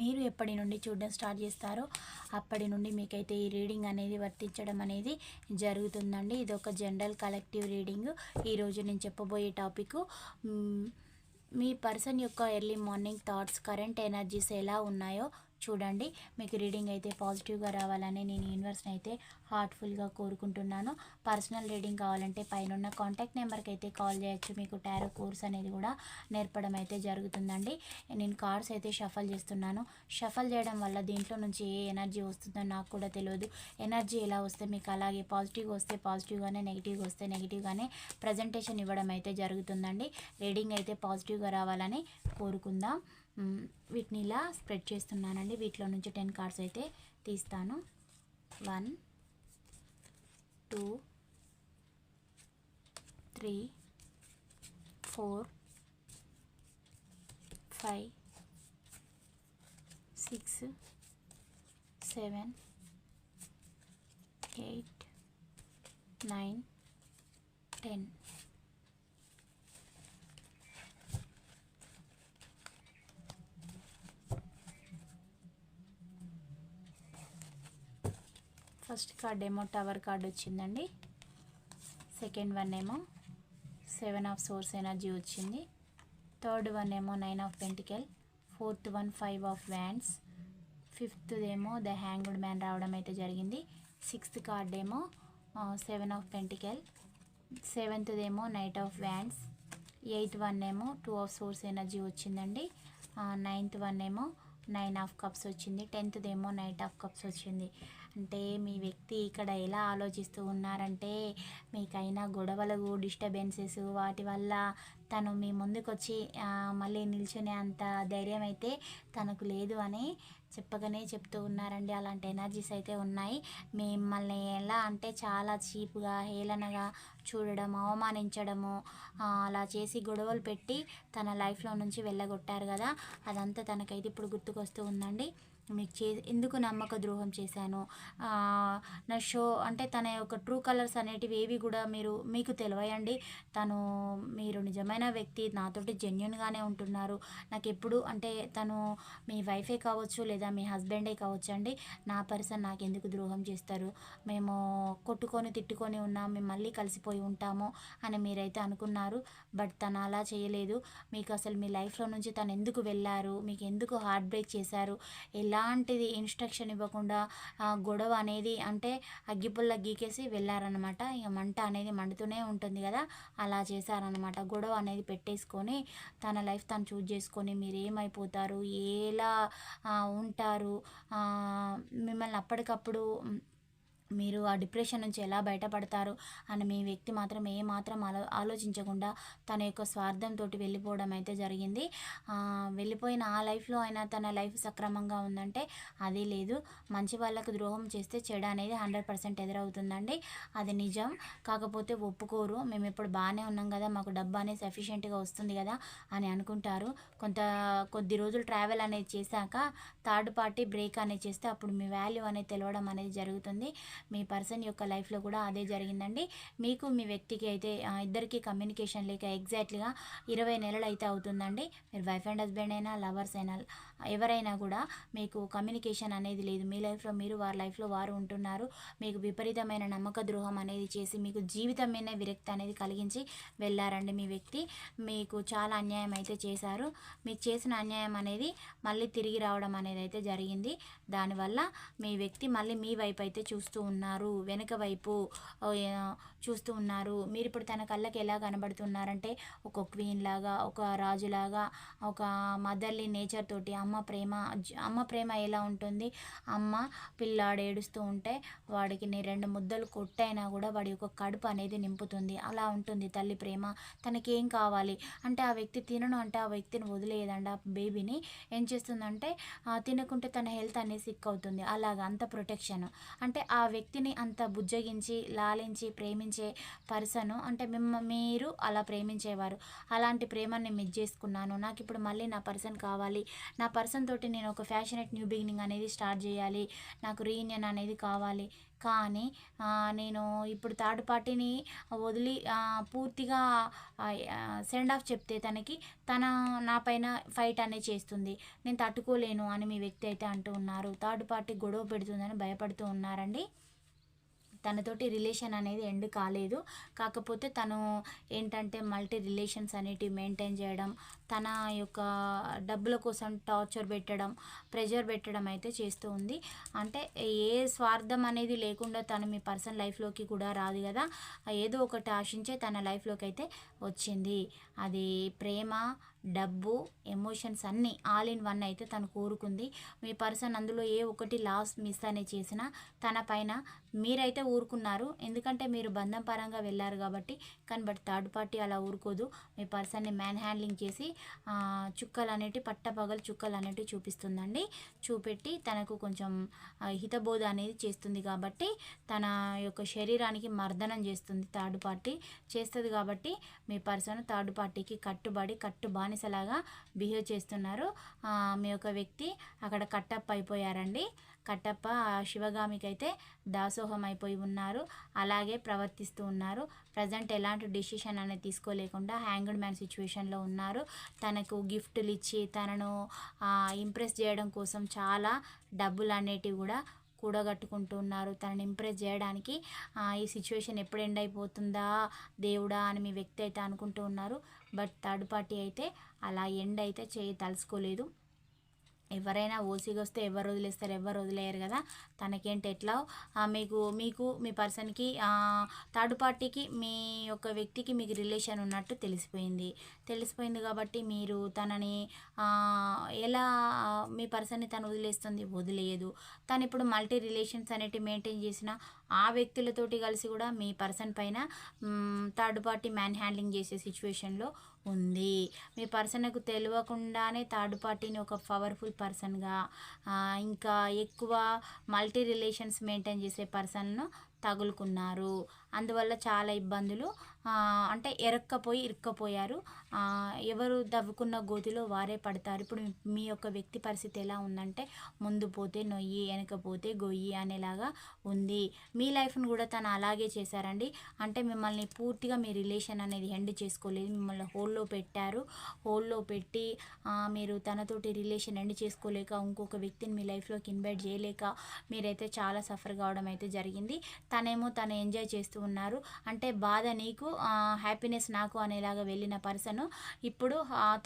మీరు ఎప్పటి నుండి చూడడం స్టార్ట్ చేస్తారో అప్పటి నుండి మీకైతే ఈ రీడింగ్ అనేది వర్తించడం అనేది జరుగుతుందండి. ఇది ఒక జనరల్ కలెక్టివ్ రీడింగ్. ఈరోజు నేను చెప్పబోయే టాపిక్ మీ పర్సన్ యొక్క early morning thoughts current energies ఎలా ఉన్నాయో చూడండి. మీకు రీడింగ్ అయితే పాజిటివ్గా రావాలని నేను యూనివర్స్ని అయితే హార్ట్ఫుల్గా కోరుకుంటున్నాను. పర్సనల్ రీడింగ్ కావాలంటే పైన కాంటాక్ట్ నెంబర్కి అయితే కాల్ చేయొచ్చు. మీకు టారో కోర్స్ అనేది కూడా నేర్పడం అయితే జరుగుతుందండి. నేను కార్డ్స్ అయితే షఫల్ చేస్తున్నాను. షఫల్ చేయడం వల్ల దీంట్లో నుంచి ఏ ఎనర్జీ వస్తుందో నాకు కూడా తెలియదు. ఎనర్జీ ఎలా వస్తే మీకు అలాగే పాజిటివ్గా వస్తే పాజిటివ్గానే నెగిటివ్గా వస్తే నెగిటివ్గానే ప్రజెంటేషన్ ఇవ్వడం అయితే జరుగుతుందండి. రీడింగ్ అయితే పాజిటివ్గా రావాలని కోరుకుందాం. వీటిని ఇలా స్ప్రెడ్ చేస్తున్నానండి. వీటిలో నుంచి టెన్ కార్డ్స్ అయితే తీస్తాను. One two three four five six seven eight nine ten. First card ఏమో టవర్ కార్డ్ వచ్చిందండి. సెకండ్ వన్ ఏమో సెవెన్ ఆఫ్ సోర్స్ ఎనర్జీ వచ్చింది. థర్డ్ వన్ ఏమో nine of pentacle. Fourth one five of wands. Fifth ఏమో the hanged man రావడం అయితే జరిగింది. Sixth card ఏమో సెవెన్ ఆఫ్ పెంటికల్. సెవెంత్ ఏమో knight of wands. Eighth one ఏమో టూ ఆఫ్ సోర్స్ ఎనర్జీ వచ్చిందండి. నైన్త్ వన్ ఏమో నైన్ ఆఫ్ కప్స్ వచ్చింది. టెన్త్ ఏమో నైట్ ఆఫ్ కప్స్ వచ్చింది. అంటే మీ వ్యక్తి ఇక్కడ ఎలా ఆలోచిస్తూ ఉన్నారంటే మీకైనా గొడవలు డిస్టర్బెన్సెస్ వాటి వల్ల తను మీ ముందుకొచ్చి మళ్ళీ నిల్చునే అంత ధైర్యం అయితే తనకు లేదు అని చెప్పగానే చెప్తూ ఉన్నారండి. అలాంటి ఎనర్జీస్ అయితే ఉన్నాయి. మిమ్మల్ని ఎలా అంటే చాలా చీప్గా హేళనగా చూడడం అవమానించడము అలా చేసి గొడవలు పెట్టి తన లైఫ్లో నుంచి వెళ్ళగొట్టారు కదా. అదంతా తనకైతే ఇప్పుడు గుర్తుకొస్తూ ఉందండి. మీకు చే ఎందుకు నమ్మక ద్రోహం చేశాను? నా షో అంటే తన యొక్క ట్రూ కలర్స్ అనేటివి ఏవి కూడా మీరు మీకు తెలియయండి తను మీరు నిజమైన వ్యక్తి నాతోటి జెన్యున్గానే ఉంటున్నారు. నాకు ఎప్పుడు అంటే తను మీ వైఫే కావచ్చు లేదా మీ హస్బెండే కావచ్చు అండి నా పర్సన్ నాకు ఎందుకు ద్రోహం చేస్తారు? మేము కొట్టుకొని తిట్టుకొని ఉన్నాం మేము మళ్ళీ కలిసిపోయి ఉంటాము అని మీరైతే అనుకున్నారు. బట్ తను అలా చేయలేదు. మీకు అసలు మీ లైఫ్లో నుంచి తను ఎందుకు వెళ్ళారు? మీకు ఎందుకు హార్ట్ బ్రేక్ చేశారు? ఎలాంటిది ఇన్స్ట్రక్షన్ ఇవ్వకుండా గొడవ అనేది అంటే అగ్గిపుల్ల గీకేసి వెళ్ళారనమాట ఇక మంట అనేది మండుతూనే ఉంటుంది కదా అలా చేశారనమాట గొడవ అనేది పెట్టేసుకొని తన లైఫ్ తను చూజ్ చేసుకొని మీరు ఏమైపోతారు ఎలా ఉంటారు మిమ్మల్ని అప్పటికప్పుడు మీరు ఆ డిప్రెషన్ నుంచి ఎలా బయటపడతారు అని మీ వ్యక్తి మాత్రం ఏ మాత్రం ఆలో ఆలోచించకుండా తన యొక్క స్వార్థంతో వెళ్ళిపోవడం అయితే జరిగింది. వెళ్ళిపోయిన ఆ లైఫ్లో అయినా తన లైఫ్ సక్రమంగా ఉందంటే అది లేదు. మంచి వాళ్ళకు ద్రోహం చేస్తే చెడు అనేది హండ్రెడ్ పర్సెంట్ ఎదురవుతుందండి. అది నిజం. కాకపోతే ఒప్పుకోరు. మేము ఇప్పుడు బాగానే ఉన్నాం కదా మాకు డబ్బు అనేది సఫిషియెంట్గా వస్తుంది కదా అని అనుకుంటారు. కొంత కొద్ది రోజులు ట్రావెల్ అనేది చేశాక థర్డ్ పార్టీ బ్రేక్ అనేది చేస్తే అప్పుడు మీ వాల్యూ అనేది తెలవడం అనేది జరుగుతుంది. మీ పర్సన్ యొక్క లైఫ్లో కూడా అదే జరిగిందండి. మీకు మీ వ్యక్తికి అయితే ఇద్దరికి కమ్యూనికేషన్ లేక ఎగ్జాక్ట్లీగా ఇరవై నెలలు అయితే అవుతుందండి. మీరు వైఫ్ అండ్ హస్బెండ్ అయినా లవర్స్ అయినా ఎవరైనా కూడా మీకు కమ్యూనికేషన్ అనేది లేదు. మీ లైఫ్లో మీరు వారి లైఫ్లో వారు ఉంటున్నారు. మీకు విపరీతమైన నమ్మక ద్రోహం అనేది చేసి మీకు జీవితం మీద విరక్తి అనేది కలిగించి వెళ్ళారండి మీ వ్యక్తి. మీకు చాలా అన్యాయం అయితే చేశారు. మీకు చేసిన అన్యాయం అనేది మళ్ళీ తిరిగి రావడం అనేది అయితే జరిగింది. దానివల్ల మీ వ్యక్తి మళ్ళీ మీ వైపు అయితే చూస్తూ ఉన్నారు. వెనుక వైపు చూస్తూ ఉన్నారు. మీరు ఇప్పుడు తన కళ్ళకి ఎలా కనబడుతున్నారంటే ఒక క్వీన్ లాగా ఒక రాజులాగా ఒక మదర్లీ నేచర్ తోటి అమ్మ అమ్మ ప్రేమ అమ్మ ప్రేమ ఎలా ఉంటుంది? అమ్మ పిల్లాడు ఏడుస్తూ ఉంటే వాడికి నీ రెండు ముద్దలు కొట్టైనా కూడా వాడి యొక్క కడుపు అనేది నింపుతుంది. అలా ఉంటుంది తల్లి ప్రేమ. తనకేం కావాలి? అంటే ఆ వ్యక్తి తినను అంటే ఆ వ్యక్తిని వదిలేయదండి. ఆ బేబీని ఏం చేస్తుందంటే తినకుంటే తన హెల్త్ అనేది సిక్ అవుతుంది. అలాగ అంత ప్రొటెక్షన్. అంటే ఆ వ్యక్తిని అంత బుజ్జగించి లాలించి ప్రేమించే పర్సను అంటే మిమ్మ మీరు అలా ప్రేమించేవారు. అలాంటి ప్రేమని మిస్ చేసుకున్నాను. నాకు ఇప్పుడు మళ్ళీ నా పర్సన్ కావాలి. నా పర్సన్ తోటి నేను ఒక ఫ్యాషనెట్ న్యూ బిగినింగ్ అనేది స్టార్ట్ చేయాలి నాకు రీయూనియన్ అనేది కావాలి. కానీ నేను ఇప్పుడు థర్డ్ పార్టీని వదిలి పూర్తిగా సెండ్ ఆఫ్ చెప్తే తనకి తన నా పైన ఫైట్ అనేది చేస్తుంది. నేను తట్టుకోలేను అని మీ వ్యక్తి అయితే అంటూ ఉన్నారు. థర్డ్ పార్టీ గొడవ పెడుతుందని భయపడుతూ ఉన్నారండి. తనతోటి రిలేషన్ అనేది ఎండ్ కాలేదు. కాకపోతే తను ఏంటంటే మల్టీ రిలేషన్స్ అనేటివి మెయింటైన్ చేయడం తన యొక్క డబ్బుల కోసం టార్చర్ పెట్టడం ప్రెషర్ పెట్టడం అయితే చేస్తూ ఉంది. అంటే ఏ స్వార్థం అనేది లేకుండా తను మీ పర్సన్ లైఫ్లోకి కూడా రాదు కదా. ఏదో ఒకటి ఆశించే తన లైఫ్లోకి అయితే వచ్చింది. అది ప్రేమ డబ్బు ఎమోషన్స్ అన్నీ ఆల్ ఇన్ వన్ అయితే తను కోరుకుంది. మీ పర్సన్ అందులో ఏ ఒకటి లాస్ మిస్ అనే చేసినా తన పైన మీరైతే ఊరుకున్నారు. ఎందుకంటే మీరు బంధం పరంగా వెళ్ళారు కాబట్టి కానీ బట్ థర్డ్ పార్టీ అలా ఊరుకోదు. మీ పర్సన్ని మ్యాన్ హ్యాండ్లింగ్ చేసి చుక్కలు అనేటివి పట్టపగలు చుక్కలు అనేటివి చూపిస్తుందండి. చూపెట్టి తనకు కొంచెం హితబోధ అనేది చేస్తుంది కాబట్టి తన యొక్క శరీరానికి మర్దనం చేస్తుంది థర్డ్ పార్టీ. చేస్తుంది కాబట్టి మీ పర్సన్ థర్డ్ పార్టీకి కట్టుబడి కట్టు బానిసలాగా బిహేవ్ చేస్తున్నారు. మీ యొక్క వ్యక్తి అక్కడ కట్టప్ప అయిపోయారండి. కట్టప్ప శివగామికి అయితే దాసోహం అయిపోయి ఉన్నారు. అలాగే ప్రవర్తిస్తూ ఉన్నారు. ప్రజెంట్ ఎలాంటి డిసిషన్ అనేది తీసుకోలేకుండా హ్యాంగ్డ్ మ్యాన్ సిచ్యువేషన్లో ఉన్నారు. తనకు గిఫ్ట్లు ఇచ్చి తనను ఇంప్రెస్ చేయడం కోసం చాలా డబ్బులు అనేటివి కూడా కూడగట్టుకుంటున్నారు తనని ఇంప్రెస్ చేయడానికి ఈ సిచ్యువేషన్ ఎప్పుడు ఎండ్ అయిపోతుందా దేవుడా అని మీ వ్యక్తి అయితే అనుకుంటూ ఉన్నారు. బట్ థర్డ్ పార్టీ అయితే అలా ఎండ్ అయితే చేయి తలుసుకోలేదు. ఎవరైనా ఓసిగా వస్తే ఎవరు వదిలేస్తారు? ఎవరు వదిలేయరు కదా? తనకేంటి ఎట్లా? మీకు మీకు మీ పర్సన్కి థర్డ్ పార్టీకి మీ యొక్క వ్యక్తికి మీకు రిలేషన్ ఉన్నట్టు తెలిసిపోయింది. తెలిసిపోయింది కాబట్టి మీరు తనని ఎలా మీ పర్సన్ని తను వదిలేస్తుంది? వదిలేయదు. తను ఇప్పుడు మల్టీ రిలేషన్స్ అనేటివి మెయింటైన్ చేసిన ఆ వ్యక్తులతోటి కలిసి కూడా మీ పర్సన్ పైన థర్డ్ పార్టీ మ్యాన్ హ్యాండ్లింగ్ చేసే సిచ్యువేషన్లో ఉంది. మీ పర్సన్కు తెలియకుండానే థర్డ్ పార్టీని ఒక పవర్ఫుల్ పర్సన్గా ఇంకా ఎక్కువ మల్టీ రిలేషన్స్ మెయింటైన్ చేసే పర్సన్ను తగులుకున్నారు. అందువల్ల చాలా ఇబ్బందులు అంటే ఎరక్కపోయి ఇరుక్కపోయారు. ఎవరు దవ్వుకున్న గోతిలో వారే పడతారు. ఇప్పుడు మీ- యొక్క వ్యక్తి పరిస్థితి ఎలా ఉందంటే ముందు పోతే నొయ్యి వెనకపోతే గొయ్యి అనేలాగా ఉంది. మీ లైఫ్ను కూడా తను అలాగే చేశారండి. అంటే మిమ్మల్ని పూర్తిగా మీ రిలేషన్ అనేది ఎండ్ చేసుకోలేదు. మిమ్మల్ని హోల్లో పెట్టారు. హోల్లో పెట్టి మీరు తనతోటి రిలేషన్ ఎండ్ చేసుకోలేక ఇంకొక వ్యక్తిని మీ లైఫ్లోకి ఇన్వైట్ చేయలేక మీరైతే చాలా సఫర్ కావడం అయితే జరిగింది. తనేమో తను ఎంజాయ్ చేస్తూ ఉన్నారు. అంటే బాధ నీకు హ్యాపీనెస్ నాకు అనేలాగా వెళ్ళిన పర్సన్ ఇప్పుడు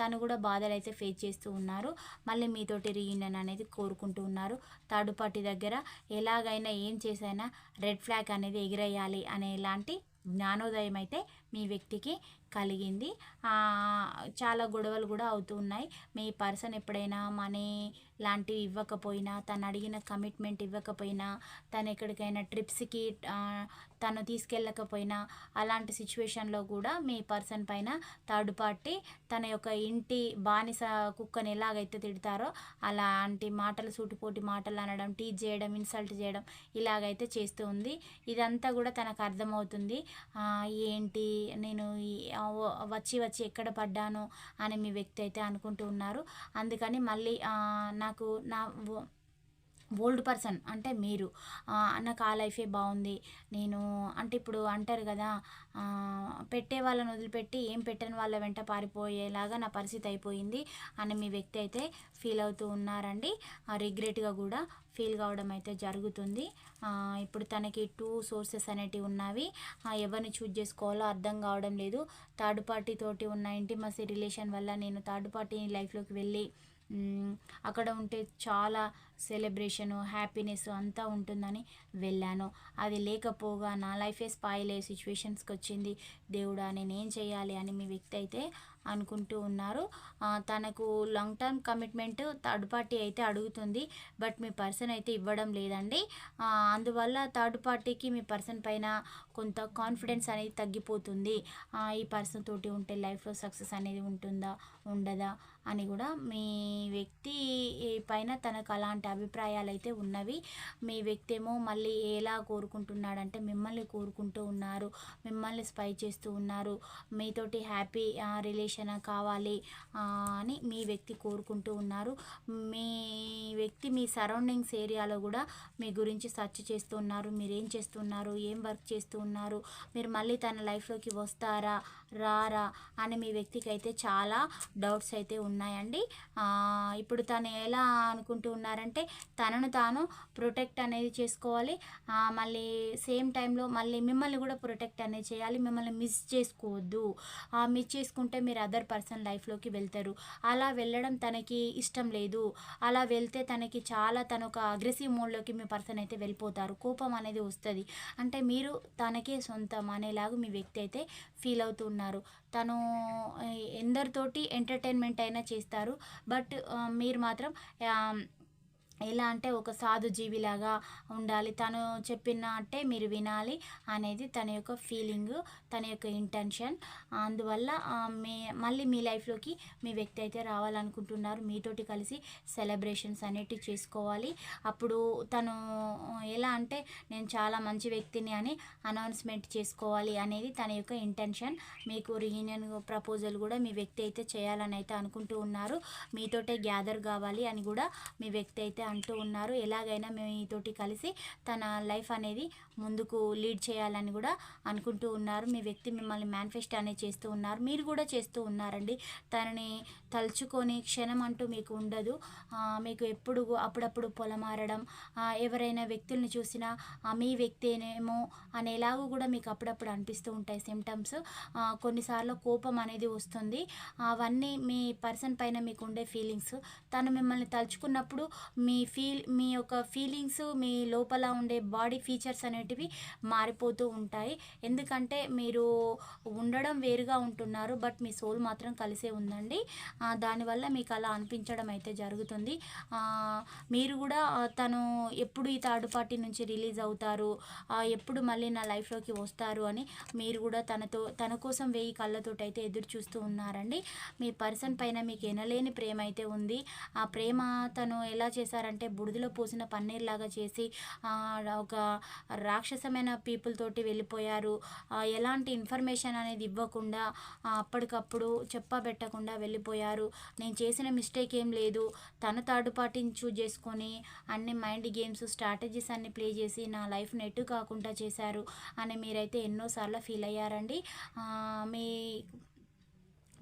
తను కూడా బాధలు అయితే ఫేస్ చేస్తూ ఉన్నారు. మళ్ళీ మీతోటి రీయూనియన్ అనేది కోరుకుంటూ ఉన్నారు. థర్డ్ పార్టీ దగ్గర ఎలాగైనా ఏం చేసైనా రెడ్ ఫ్లాగ్ అనేది ఎగిరేయాలి అనే ఇలాంటి జ్ఞానోదయం అయితే మీ వ్యక్తికి కలిగింది. చాలా గొడవలు కూడా అవుతూ ఉన్నాయి. మీ పర్సన్ ఎప్పుడైనా మనీ లాంటివి ఇవ్వకపోయినా తను అడిగిన కమిట్మెంట్ ఇవ్వకపోయినా తను ఎక్కడికైనా ట్రిప్స్కి తను తీసుకెళ్ళకపోయినా అలాంటి సిచ్యువేషన్లో కూడా మీ పర్సన్ పైన థర్డ్ పార్టీ తన యొక్క ఇంటి బానిస కుక్కని ఎలాగైతే తిడతారో అలాంటి మాటలు సూటిపోటి మాటలు అనడం టీచ్ చేయడం ఇన్సల్ట్ చేయడం ఇలాగైతే చేస్తూ ఉంది. ఇదంతా కూడా తనకు అర్థమవుతుంది. ఏంటి నేను వచ్చి వచ్చి ఎక్కడ పడ్డాను అని మీ వ్యక్తి అయితే అనుకుంటూ ఉన్నారు. అందుకని మళ్ళీ నా నాకు నా ఓల్డ్ పర్సన్ అంటే మీరు. నాకు ఆ లైఫే బాగుంది. నేను అంటే ఇప్పుడు అంటారు కదా పెట్టే వాళ్ళని వదిలిపెట్టి ఏం పెట్టని వాళ్ళ వెంట పారిపోయేలాగా నా పరిస్థితి అయిపోయింది అని మీ వ్యక్తి అయితే ఫీల్ అవుతూ ఉన్నారండి. రిగ్రెట్గా కూడా ఫీల్ కావడం అయితే జరుగుతుంది. ఇప్పుడు తనకి టూ సోర్సెస్ అనేటివి ఉన్నవి. ఎవరిని చూజ్ చేసుకోవాలో అర్థం కావడం లేదు. థర్డ్ పార్టీ తోటి ఉన్న ఇంటిమసీ రిలేషన్ వల్ల నేను థర్డ్ పార్టీ లైఫ్లోకి వెళ్ళి అక్కడ ఉంటే చాలా సెలబ్రేషను హ్యాపీనెస్ అంతా ఉంటుందని వెళ్ళాను. అది లేకపోగా నా లైఫే స్పాయిల్ అయ్యే సిచ్యువేషన్స్కి వచ్చింది దేవుడా నేనేం చేయాలి అని మీ వ్యక్తి అయితే అనుకుంటూ ఉన్నారు. తనకు long term commitment third party అయితే అడుగుతుంది. బట్ మీ పర్సన్ అయితే ఇవ్వడం లేదండి. అందువల్ల థర్డ్ పార్టీకి మీ పర్సన్ పైన కొంత కాన్ఫిడెన్స్ అనేది తగ్గిపోతుంది. ఈ పర్సన్ తోటి ఉంటే లైఫ్లో సక్సెస్ అనేది ఉంటుందా ఉండదా అని కూడా మీ వ్యక్తి పైన తనకు అలాంటి అభిప్రాయాలు అయితే ఉన్నవి. మీ వ్యక్తి ఏమో మళ్ళీ ఎలా కోరుకుంటున్నాడంటే మిమ్మల్ని కోరుకుంటూ ఉన్నారు మిమ్మల్ని స్పై చేస్తూ ఉన్నారు మీతోటి హ్యాపీ రిలేషన్ కావాలి అని మీ వ్యక్తి కోరుకుంటూ ఉన్నారు. మీ వ్యక్తి మీ సరౌండింగ్స్ ఏరియాలో కూడా మీ గురించి సెర్చ్ చేస్తూ ఉన్నారు మీరు ఏం చేస్తున్నారు ఏం వర్క్ చేస్తూ ఉన్నారు మీరు మళ్ళీ తన లైఫ్లోకి వస్తారా రారా అని మీ వ్యక్తికి అయితే చాలా డౌట్స్ అయితే ఉన్నాయండి. ఇప్పుడు తను ఎలా అనుకుంటూ ఉన్నారంటే తనను తాను ప్రొటెక్ట్ అనేది చేసుకోవాలి. మళ్ళీ సేమ్ టైంలో మళ్ళీ మిమ్మల్ని కూడా ప్రొటెక్ట్ అనేది చేయాలి. మిమ్మల్ని మిస్ చేసుకోవద్దు. మిస్ చేసుకుంటే మీరు అదర్ పర్సన్ లైఫ్లోకి వెళ్తారు. అలా వెళ్ళడం తనకి ఇష్టం లేదు. అలా వెళ్తే తనకి చాలా తను ఒక అగ్రెసివ్ మోడ్లోకి మీ పర్సన్ అయితే వెళ్ళిపోతారు. కోపం అనేది వస్తుంది. అంటే మీరు తనకే సొంతం అనేలాగా మీ వ్యక్తి అయితే ఫీల్ అవుతూ ఉన్నారు. తను ఎందరితోటి ఎంటర్టైన్మెంట్ అయినా చేస్తారు. బట్ మీరు మాత్రం ఎలా అంటే ఒక సాధు జీవిలాగా ఉండాలి. తను చెప్పినట్టే మీరు వినాలి అనేది తన యొక్క ఫీలింగ్ తన యొక్క ఇంటెన్షన్ అందువల్ల మీ మళ్ళీ మీ లైఫ్లోకి మీ వ్యక్తి అయితే రావాలనుకుంటున్నారు. మీతోటి కలిసి సెలబ్రేషన్స్ అనేటివి చేసుకోవాలి. అప్పుడు తను ఎలా అంటే నేను చాలా మంచి వ్యక్తిని అని అనౌన్స్మెంట్ చేసుకోవాలి అనేది తన యొక్క ఇంటెన్షన్ మీకు రీయూనియన్ ప్రపోజల్ కూడా మీ వ్యక్తి అయితే చేయాలని అయితే అనుకుంటూ ఉన్నారు. మీతోటే గ్యాదర్ కావాలి అని కూడా మీ వ్యక్తి అయితే అంటూ ఉన్నారు. ఎలాగైనా మీతోటి కలిసి తన లైఫ్ అనేది ముందుకు లీడ్ చేయాలని కూడా అనుకుంటూ ఉన్నారు. మీ వ్యక్తి మిమ్మల్ని మేనిఫెస్ట్ అనేది చేస్తూ ఉన్నారు. మీరు కూడా చేస్తూ ఉన్నారండి. తనని తలుచుకొని క్షణం అంటూ మీకు ఉండదు. మీకు ఎప్పుడు అప్పుడప్పుడు పొలమారడం ఎవరైనా వ్యక్తుల్ని చూసినా మీ వ్యక్తినేమో అనేలాగా కూడా మీకు అప్పుడప్పుడు అనిపిస్తూ ఉంటాయి సిమ్టమ్స్ కొన్నిసార్లు కోపం అనేది వస్తుంది. అవన్నీ మీ పర్సన్ పైన మీకు ఉండే ఫీలింగ్స్ తను మిమ్మల్ని తలుచుకున్నప్పుడు మీ ఫీల్ మీ యొక్క ఫీలింగ్స్ మీ లోపల ఉండే బాడీ ఫీచర్స్ అనేటివి మారిపోతూ ఉంటాయి. ఎందుకంటే మీరు ఉండడం వేరుగా ఉంటున్నారు బట్ మీ సోల్ మాత్రం కలిసే ఉందండి. దానివల్ల మీకు అలా అనిపించడం అయితే జరుగుతుంది. మీరు కూడా తను ఎప్పుడు ఈ థర్డ్ పార్టీ నుంచి రిలీజ్ అవుతారు ఎప్పుడు మళ్ళీ నా లైఫ్లోకి వస్తారు అని మీరు కూడా తనతో తన కోసం వెయ్యి కళ్ళతోటి అయితే ఎదురు చూస్తూ ఉన్నారండి. మీ పర్సన్ పైన మీకు ఎనలేని ప్రేమ అయితే ఉంది. ఆ ప్రేమ తను ఎలా చేశారంటే బుడిదలో పోసిన పన్నీర్లాగా చేసి ఒక రాక్షసమైన పీపుల్ తోటి వెళ్ళిపోయారు. ఎలాంటి ఇన్ఫర్మేషన్ అనేది ఇవ్వకుండా అప్పటికప్పుడు చెప్పబెట్టకుండా వెళ్ళిపోయారు. నేను చేసిన మిస్టేక్ ఏం లేదు. తను థర్డ్ పార్టీని చూజ్ చేసుకొని అన్ని మైండ్ గేమ్స్ స్ట్రాటజీస్ అన్ని ప్లే చేసి నా లైఫ్ నెట్ కాకుండా చేశారు అని మీరైతే ఎన్నోసార్లు ఫీల్ అయ్యారండి. మీ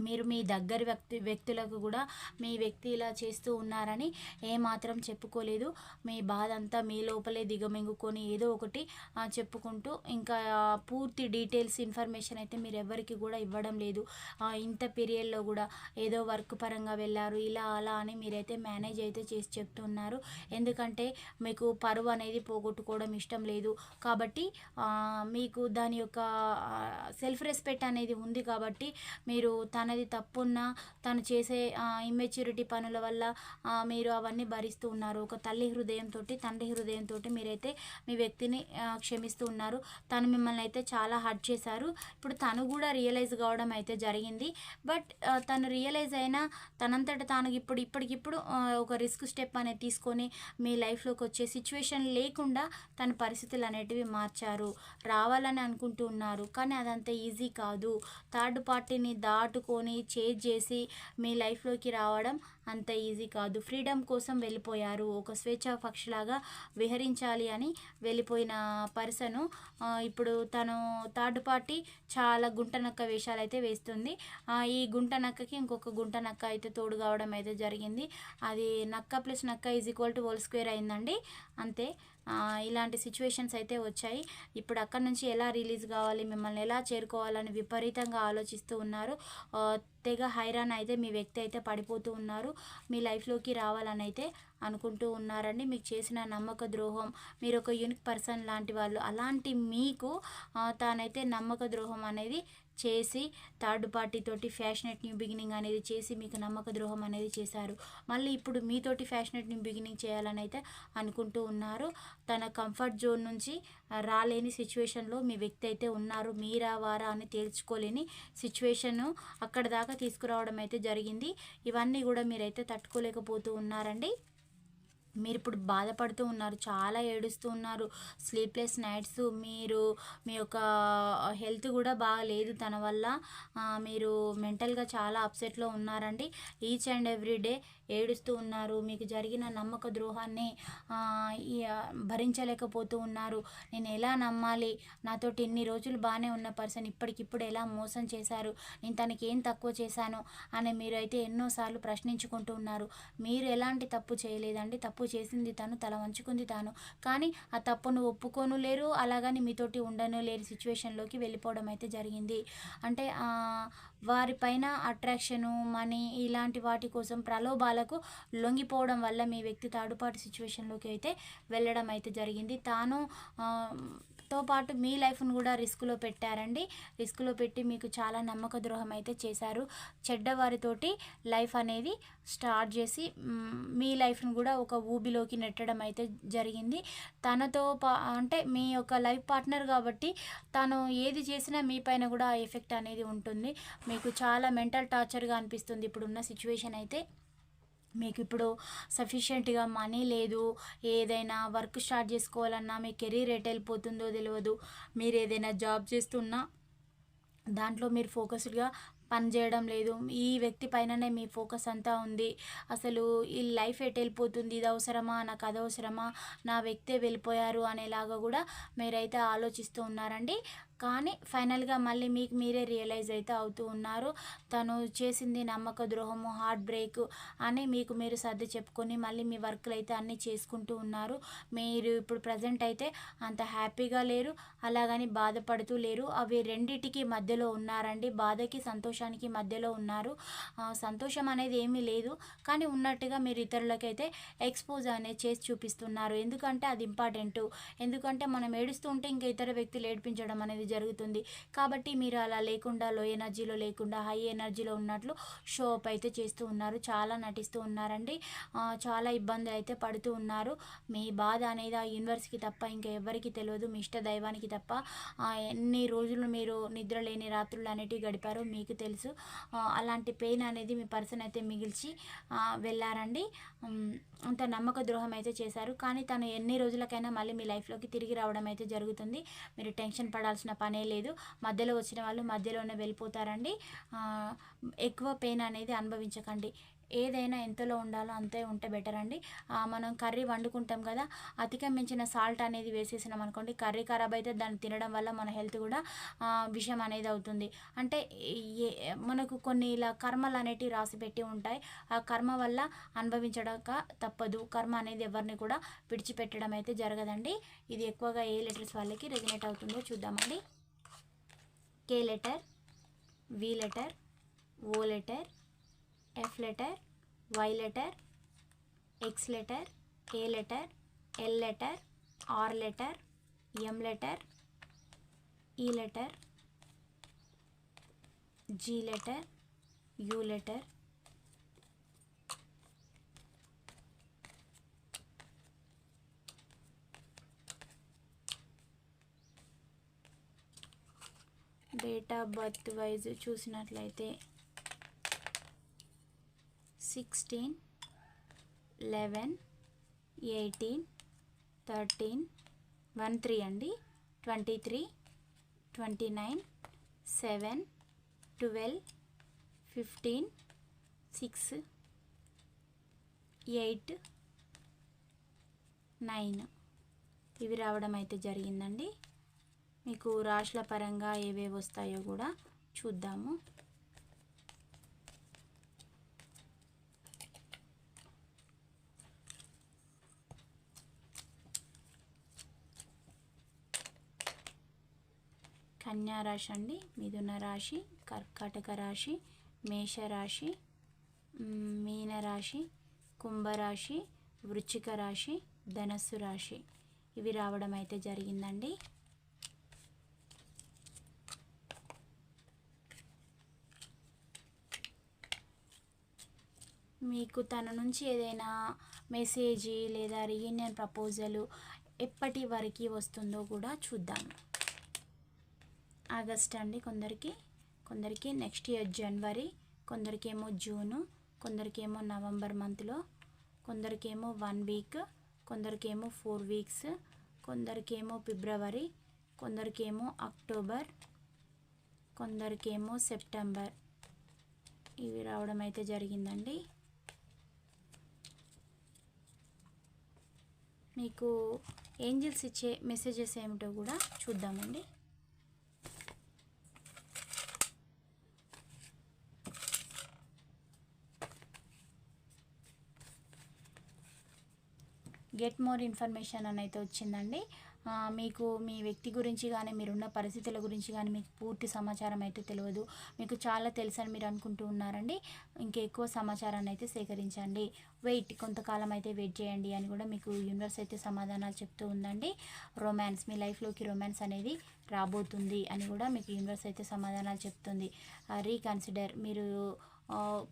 మీరు మీ దగ్గర వ్యక్తి వ్యక్తులకు కూడా మీ వ్యక్తి ఇలా చేస్తూ ఉన్నారని ఏమాత్రం చెప్పుకోలేదు. మీ బాధ అంతా మీ లోపలే దిగమింగుకొని ఏదో ఒకటి చెప్పుకుంటూ ఇంకా పూర్తి డీటెయిల్స్ ఇన్ఫర్మేషన్ అయితే మీరు ఎవరికి కూడా ఇవ్వడం లేదు. ఇంత పీరియడ్లో కూడా ఏదో వర్క్ పరంగా వెళ్ళారు ఇలా అలా అని మీరైతే మేనేజ్ అయితే చేసి చెప్తున్నారు. ఎందుకంటే మీకు పరువు అనేది పోగొట్టుకోవడం ఇష్టం లేదు కాబట్టి మీకు దాని యొక్క సెల్ఫ్ రెస్పెక్ట్ అనేది ఉంది కాబట్టి మీరు తన తనది తప్పున్నా తను చేసే ఇమ్మెచ్యూరిటీ పనుల వల్ల మీరు అవన్నీ భరిస్తూ ఉన్నారు. ఒక తల్లి హృదయంతో తండ్రి హృదయంతో మీరైతే మీ వ్యక్తిని క్షమిస్తూ ఉన్నారు. తను మిమ్మల్ని అయితే చాలా హర్ట్ చేశారు. ఇప్పుడు తను కూడా రియలైజ్ కావడం అయితే జరిగింది. బట్ తను రియలైజ్ అయినా తనంతట తాను ఇప్పుడు ఇప్పటికిప్పుడు ఒక రిస్క్ స్టెప్ అనేది తీసుకొని మీ లైఫ్లోకి వచ్చే సిచ్యువేషన్ లేకుండా తన పరిస్థితులు అనేటివి మార్చారు. రావాలని అనుకుంటూ ఉన్నారు. కానీ అదంత ఈజీ కాదు. థర్డ్ పార్టీని దాటుకొని చేజ్ చేసి మీ లైఫ్లోకి రావడం అంత ఈజీ కాదు. ఫ్రీడమ్ కోసం వెళ్ళిపోయారు. ఒక స్వేచ్ఛ పక్షిలాగా విహరించాలి అని వెళ్ళిపోయిన పర్సను ఇప్పుడు తను థర్డ్ పార్టీ చాలా గుంటనక్క వేషాలు అయితే వేస్తుంది ఈ గుంట నక్కకి ఇంకొక గుంట నక్క అయితే తోడు కావడం అయితే జరిగింది. అది నక్క ప్లస్ నక్క is equal to whole square అయిందండి. అంతే. ఇలాంటి సిచ్యువేషన్స్ అయితే వచ్చాయి. ఇప్పుడు అక్కడి నుంచి ఎలా రిలీజ్ కావాలి మిమ్మల్ని ఎలా చేరుకోవాలని విపరీతంగా ఆలోచిస్తూ ఉన్నారు. తెగ హైరాన్ అయితే మీ వ్యక్తి అయితే పడిపోతూ ఉన్నారు. మీ లైఫ్లోకి రావాలని అయితే అనుకుంటూ ఉన్నారండి. మీకు చేసిన నమ్మక ద్రోహం మీరు ఒక యూనిక్ పర్సన్ లాంటి వాళ్ళు అలాంటి మీకు తానైతే నమ్మక ద్రోహం అనేది చేసి థర్డ్ పార్టీతోటి ఫ్యాషనెట్ న్యూ బిగినింగ్ అనేది చేసి మీకు నమ్మక ద్రోహం అనేది చేశారు. మళ్ళీ ఇప్పుడు మీతోటి ఫ్యాషనెట్ న్యూ బిగినింగ్ చేయాలని అయితే అనుకుంటూ ఉన్నారు. తన కంఫర్ట్ జోన్ నుంచి రాలేని సిచ్యువేషన్లో మీ వ్యక్తి అయితే ఉన్నారు. మీరా వారా అని తేల్చుకోలేని సిచ్యువేషన్ అక్కడ దాకా తీసుకురావడం అయితే జరిగింది. ఇవన్నీ కూడా మీరైతే తట్టుకోలేకపోతూ ఉన్నారండి. మీరు ఇప్పుడు బాధపడుతూ ఉన్నారు చాలా ఏడుస్తూ ఉన్నారు. స్లీప్లెస్ నైట్స్ మీరు మీ యొక్క హెల్త్ కూడా బాగాలేదు. తన వల్ల మీరు మెంటల్గా చాలా అప్సెట్లో ఉన్నారండి. ఈచ్ అండ్ ఎవ్రీ డే ఏడుస్తూ ఉన్నారు. మీకు జరిగిన నమ్మక ద్రోహాన్ని భరించలేకపోతూ ఉన్నారు. నేను ఎలా నమ్మాలి? నాతోటి ఇన్ని రోజులు బాగానే ఉన్న పర్సన్ ఇప్పటికిప్పుడు ఎలా మోసం చేశారు? నేను తనకి ఏం తక్కువ చేశాను? అని మీరు అయితే ఎన్నోసార్లు ప్రశ్నించుకుంటూ ఉన్నారు. మీరు ఎలాంటి తప్పు చేయలేదండి. తప్పు చేసింది తను తల వంచుకుంది తాను. కానీ ఆ తప్పును ఒప్పుకోను లేరు అలాగని మీతోటి ఉండను లేని సిచ్యువేషన్లోకి వెళ్ళిపోవడం అయితే జరిగింది. అంటే వారిపైన అట్రాక్షను మనీ ఇలాంటి వాటి కోసం ప్రలోభాలకు లొంగిపోవడం వల్ల మీ వ్యక్తి తాడుపాటు సిచ్యువేషన్లోకి అయితే వెళ్ళడం అయితే జరిగింది. తాను తో పాటు మీ లైఫ్ను కూడా రిస్క్లో పెట్టారండి. రిస్క్లో పెట్టి మీకు చాలా నమ్మక ద్రోహం అయితే చేశారు. చెడ్డవారితోటి లైఫ్ అనేది స్టార్ట్ చేసి మీ లైఫ్ను కూడా ఒక ఊబిలోకి నెట్టడం అయితే జరిగింది. తనతో పా అంటే మీ యొక్క లైఫ్ పార్ట్నర్ కాబట్టి తను ఏది చేసినా మీ పైన కూడా ఎఫెక్ట్ అనేది ఉంటుంది. మీకు చాలా మెంటల్ టార్చర్గా అనిపిస్తుంది ఇప్పుడున్న సిచ్యువేషన్ అయితే. మీకు ఇప్పుడు సఫిషియెంట్గా మనీ లేదు ఏదైనా వర్క్ స్టార్ట్ చేసుకోవాలన్నా మీ కెరీర్ ఎట్ వెళ్ళిపోతుందో తెలియదు మీరు ఏదైనా జాబ్ చేస్తున్నా దాంట్లో మీరు ఫోకస్డ్గా పని చేయడం లేదు. ఈ వ్యక్తి పైననే మీ ఫోకస్ అంతా ఉంది. అసలు ఈ లైఫ్ ఎట్ వెళ్ళిపోతుంది? ఇది అవసరమా? నాకు అది అవసరమా? నా వ్యక్తే వెళ్ళిపోయారు అనేలాగా కూడా మీరైతే ఆలోచిస్తూ ఉన్నారండి. కానీ ఫైనల్గా మళ్ళీ మీకు మీరే రియలైజ్ అయితే అవుతూ ఉన్నారు. తను చేసింది నమ్మక ద్రోహము హార్ట్ బ్రేక్ అని మీకు మీరు సర్ది చెప్పుకొని మళ్ళీ మీ వర్క్లు అయితే అన్నీ చేసుకుంటూ ఉన్నారు. మీరు ఇప్పుడు ప్రజెంట్ అయితే అంత హ్యాపీగా లేరు అలాగని బాధపడుతూ లేరు. అవి రెండిటికి మధ్యలో ఉన్నారండి. బాధకి సంతోషానికి మధ్యలో ఉన్నారు. సంతోషం అనేది ఏమీ లేదు. కానీ ఉన్నట్టుగా మీరు ఇతరులకైతే ఎక్స్పోజ్ అనేది చేసి చూపిస్తున్నారు. ఎందుకంటే అది ఇంపార్టెంట్. ఎందుకంటే మనం ఏడుస్తూ ఉంటే ఇంకా ఇతర వ్యక్తులు ఏడిపించడం అనేది జరుగుతుంది. కాబట్టి మీరు అలా లేకుండా లో ఎనర్జీలో లేకుండా హై ఎనర్జీలో ఉన్నట్లు షో అప్ అయితే చేస్తూ ఉన్నారు. చాలా నటిస్తూ ఉన్నారండి. చాలా ఇబ్బందులు అయితే పడుతూ ఉన్నారు. మీ బాధ అనేది ఆ యూనివర్స్కి తప్ప ఇంకా ఎవరికి తెలియదు. మీ ఇష్ట దైవానికి తప్ప. ఎన్ని రోజులు మీరు నిద్ర లేని రాత్రులు అనేటివి గడిపారో మీకు తెలుసు. అలాంటి పెయిన్ అనేది మీ పర్సన్ అయితే మిగిల్చి వెళ్ళారండి. అంత నమ్మక ద్రోహం అయితే చేశారు. కానీ తను ఎన్ని రోజులకైనా మళ్ళీ మీ లైఫ్లోకి తిరిగి రావడం అయితే జరుగుతుంది. మీరు టెన్షన్ పడాల్సిన పనే లేదు. మధ్యలో వచ్చిన వాళ్ళు మధ్యలోనే వెళ్ళిపోతారండి. ఎక్కువ పెయిన్ అనేది అనుభవించకండి. ఏదైనా ఎంతలో ఉండాలో అంతే ఉంటే బెటర్ అండి. మనం కర్రీ వండుకుంటాం కదా అతికమించిన సాల్ట్ అనేది వేసేసినాం అనుకోండి కర్రీ ఖరాబ్ అయితే దాన్ని తినడం వల్ల మన హెల్త్ కూడా విషయం అనేది అవుతుంది. అంటే మనకు కొన్ని ఇలా కర్మలు అనేటివి రాసి పెట్టి ఉంటాయి. ఆ కర్మ వల్ల అనుభవించడక తప్పదు. కర్మ అనేది ఎవరిని కూడా విడిచిపెట్టడం అయితే జరగదండి. ఇది ఎక్కువగా ఏ లెటర్స్ వాళ్ళకి రెజినేట్ అవుతుందో చూద్దామండి. K letter V letter O letter F letter Y letter X letter A letter L letter R letter M letter E letter G letter U letter date of birth wise చూసినట్లయితే sixteen eleven eighteen thirteen one three అండి. Twenty three twenty nine seven twelve fifteen six eight nine ఇవి రావడం అయితే జరిగిందండి. మీకు రాశుల పరంగా ఏవేవి వస్తాయో కూడా చూద్దాము. కన్యారాశి అండి. మిథున రాశి కర్కాటక రాశి మేషరాశి మీనరాశి కుంభరాశి వృచ్చిక రాశి ధనస్సు రాశి. ఇవి రావడం అయితే జరిగిందండి. మీకు తన నుంచి ఏదైనా మెసేజ్ లేదా రీయూనియన్ ప్రపోజలు ఎప్పటి వరకు వస్తుందో కూడా చూద్దాం. ఆగస్ట్ అండి కొందరికి. కొందరికి నెక్స్ట్ ఇయర్ జనవరి కొందరికేమో జూను కొందరికేమో నవంబర్ మంత్లో కొందరికేమో వన్ వీక్ కొందరికేమో ఫోర్ వీక్స్ కొందరికేమో ఫిబ్రవరి కొందరికేమో అక్టోబర్ కొందరికేమో సెప్టెంబర్ ఇవి రావడం అయితే జరిగిందండి. మీకు ఏంజిల్స్ ఇచ్చే మెసేజెస్ ఏమిటో కూడా చూద్దామండి. గెట్ మోర్ ఇన్ఫర్మేషన్ అని అయితే వచ్చిందండి మీకు మీ వ్యక్తి గురించి కానీ మీరున్న పరిస్థితుల గురించి కానీ మీకు పూర్తి సమాచారం అయితే తెలియదు. మీకు చాలా తెలుసని మీరు అనుకుంటూ ఉన్నారండి. ఇంకా ఎక్కువ సమాచారాన్ని అయితే సేకరించండి. వెయిట్ కొంతకాలం అయితే వెయిట్ చేయండి అని కూడా మీకు యూనివర్స్ అయితే సమాధానాలు చెప్తూ ఉందండి. రొమాన్స్ మీ లైఫ్లోకి రొమాన్స్ అనేది రాబోతుంది అని కూడా మీకు యూనివర్స్ అయితే సమాధానాలు చెప్తుంది. రీకన్సిడర్ మీరు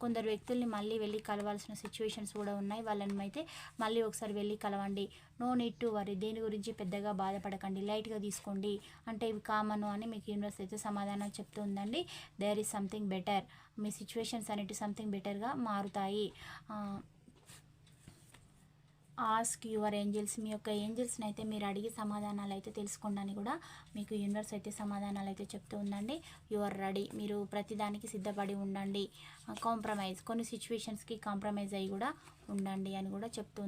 కొందరు వ్యక్తుల్ని మళ్ళీ వెళ్ళి కలవాల్సిన సిచ్యువేషన్స్ కూడా ఉన్నాయి. వాళ్ళని అయితే మళ్ళీ ఒకసారి వెళ్ళి కలవండి. నో నీడ్ టు వరీ దేని గురించి పెద్దగా బాధపడకండి. లైట్గా తీసుకోండి. అంటే ఇవి కామను అని మీకు యూనివర్స్ అయితే సమాధానం చెప్తుందండి దేర్ ఈజ్ సంథింగ్ బెటర్ మీ సిచ్యువేషన్స్ అనేవి సంథింగ్ బెటర్గా మారుతాయి. ఆస్క్ యువర్ ఏంజల్స్ మీ యొక్క ఏంజల్స్ని అయితే మీరు అడిగి సమాధానాలు అయితే తెలుసుకోండి కూడా మీకు యూనివర్స్ అయితే సమాధానాలు అయితే చెప్తూ ఉందండి. యువర్ రెడీ మీరు ప్రతిదానికి సిద్ధపడి ఉండండి. Uh, కాంప్రమైజ్ కొన్ని సిచ్యువేషన్స్కి కాంప్రమైజ్ అయ్యి కూడా ఉండండి అని కూడా చెప్తూ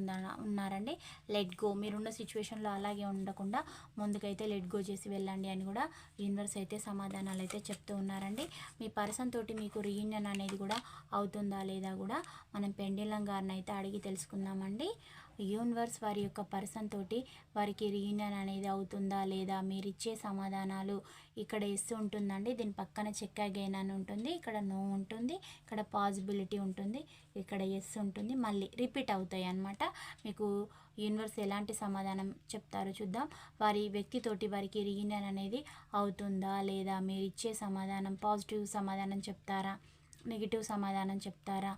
ఉన్నారండి. లెట్ గో మీరున్న సిచ్యువేషన్లో అలాగే ఉండకుండా ముందుకైతే లెట్ గో చేసి వెళ్ళండి అని కూడా యూనివర్స్ అయితే సమాధానాలు అయితే చెప్తూ ఉన్నారండి. మీ పర్సన్ తోటి మీకు రీయూనియన్ అనేది కూడా అవుతుందా లేదా కూడా మనం పెండిలం గారిని అయితే అడిగి తెలుసుకుందామండి. యూనివర్స్ వారి యొక్క పర్సన్ తోటి వారికి రీయూనియన్ అనేది అవుతుందా లేదా? మీరిచ్చే సమాధానాలు ఇక్కడ ఎస్ ఉంటుందండి. దీని పక్కన చెక్క గైన్ అని ఉంటుంది. ఇక్కడ నో ఉంటుంది. ఇక్కడ పాజిబిలిటీ ఉంటుంది. ఇక్కడ ఎస్ ఉంటుంది. మళ్ళీ రిపీట్ అవుతాయి అన్నమాట. మీకు యూనివర్స్ ఎలాంటి సమాధానం చెప్తారో చూద్దాం. వారి వ్యక్తితోటి వారికి రీయూనియన్ అనేది అవుతుందా? లేదా మీరు ఇచ్చే సమాధానం పాజిటివ్ సమాధానం చెప్తారా? నెగిటివ్ సమాధానం చెప్తారా?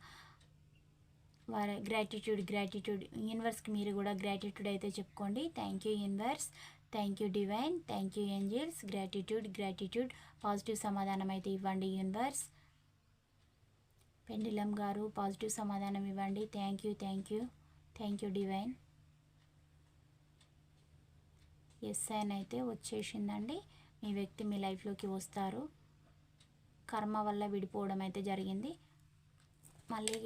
వారి గ్రాటిట్యూడ్ గ్రాటిట్యూడ్ యూనివర్స్కి మీరు కూడా గ్రాటిట్యూడ్ అయితే చెప్పుకోండి. Thank you universe. Thank you divine thank you angels. Gratitude gratitude positive సమాధానం అయితే ఇవ్వండి యూనివర్స్ పెండిలం గారు పాజిటివ్ సమాధానం ఇవ్వండి. Thank you thank you thank you divine yes అని అయితే వచ్చేసిందండి. మీ వ్యక్తి మీ లైఫ్లోకి వస్తారు. కర్మ వల్ల విడిపోవడం అయితే జరిగింది. మళ్ళీ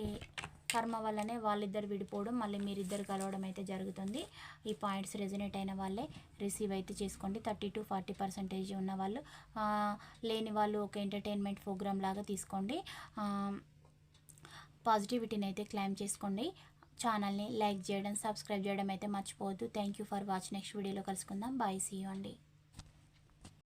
కర్మ వల్లనే వాళ్ళిద్దరు విడిపోవడం మళ్ళీ మీరిద్దరు కలవడం అయితే జరుగుతుంది. ఈ పాయింట్స్ రెజనేట్ అయిన వాళ్ళే రిసీవ్ అయితే చేసుకోండి. థర్టీ టు ఫార్టీ పర్సెంటేజ్ ఉన్న వాళ్ళు లేని వాళ్ళు ఒక ఎంటర్టైన్మెంట్ ప్రోగ్రామ్ లాగా తీసుకోండి. పాజిటివిటీని అయితే క్లైమ్ చేసుకోండి. ఛానల్ని లైక్ చేయడం సబ్స్క్రైబ్ చేయడం అయితే మర్చిపోవద్దు. Thank you for watch next వీడియోలో కలుసుకుందాం. బాయ్ సీ అండి.